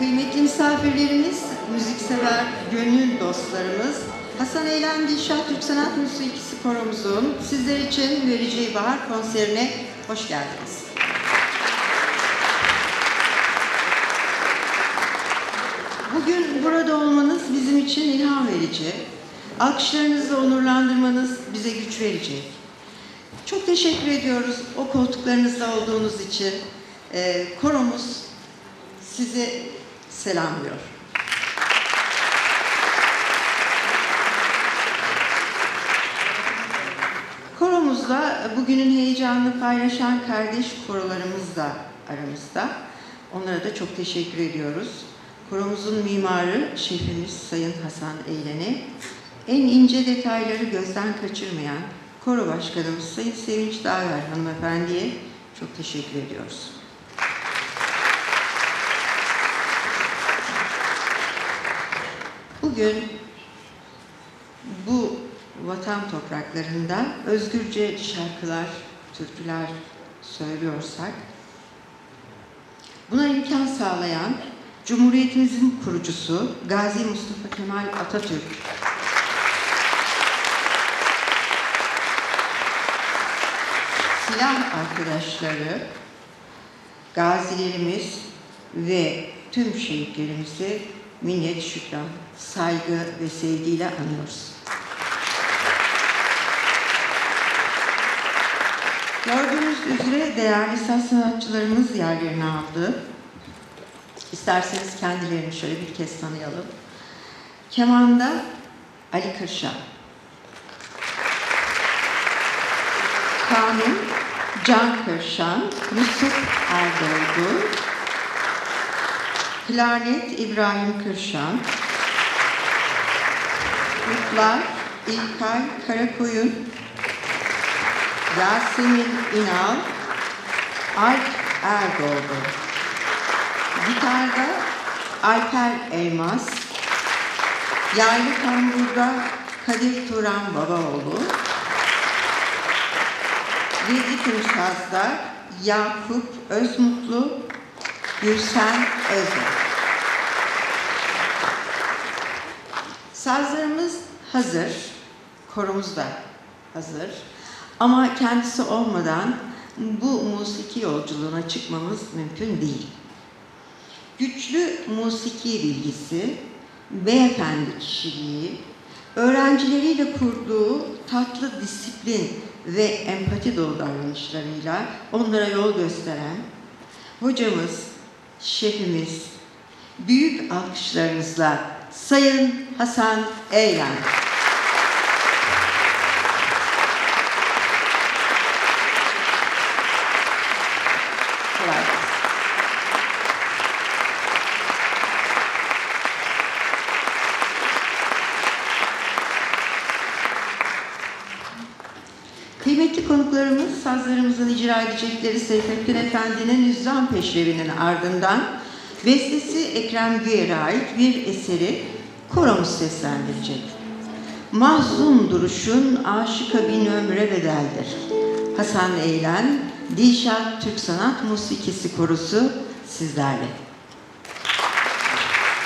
Kıymetli misafirlerimiz, müziksever gönül dostlarımız, Hasan Eylem Dilşah Türk Sanat Müziği koromuzun sizler için vereceği bahar konserine hoş geldiniz. Bugün burada olmanız bizim için ilham verici. Alkışlarınızla onurlandırmanız bize güç verecek. Çok teşekkür ediyoruz o koltuklarınızda olduğunuz için. Ee, koromuz sizi selamlıyor. Koromuzda bugünün heyecanını paylaşan kardeş korolarımız da aramızda. Onlara da çok teşekkür ediyoruz. Koromuzun mimarı şefimiz Sayın Hasan Eğlen'e en ince detayları gözden kaçırmayan koro başkanımız Sayın Sevinç Dağver hanımefendiye çok teşekkür ediyoruz. Bugün bu vatan topraklarında özgürce şarkılar, türküler söylüyorsak, buna imkan sağlayan Cumhuriyetimizin kurucusu Gazi Mustafa Kemal Atatürk. Silah arkadaşları, gazilerimiz ve tüm şehitlerimizi minnet, şükran, saygı ve sevgiyle anıyoruz. Gördüğünüz üzere değerli saz sanatçılarımız yerlerini aldı. İsterseniz kendilerini şöyle bir kez tanıyalım. Kemanda Ali Kırşan. Kanun Can Kırşan, Yusuf Erdoğdu, Klarnet İbrahim Kırşan, Kutlar İlkay Karakoyun, Yasemin İnal, Alp Erdoğdu. Gitarda Alper Elmas, Yaylı Kambur'da Kadir Turan Babaoğlu, Ritim Saz'da Yakup Özmutlu, Gülsen Özer. Sazlarımız hazır, korumuz da hazır. Ama kendisi olmadan bu musiki yolculuğuna çıkmamız mümkün değil. Güçlü musiki bilgisi, beyefendi kişiliği, öğrencileriyle kurduğu tatlı disiplin ve empati dolu davranışlarıyla onlara yol gösteren hocamız, şefimiz, büyük alkışlarınızla Sayın Hasan Eylem. Konuklarımız sazlarımızın icra edecekleri Seyfettin Efendi'nin Hüzzam Peşrevi'nin ardından bestesi Ekrem Güyer'e ait bir eseri koromuz seslendirecek. Mahzun duruşun aşıka bin ömre bedeldir. Hasan Eğlen, Dilşat Türk Sanat Musikisi Korusu sizlerle.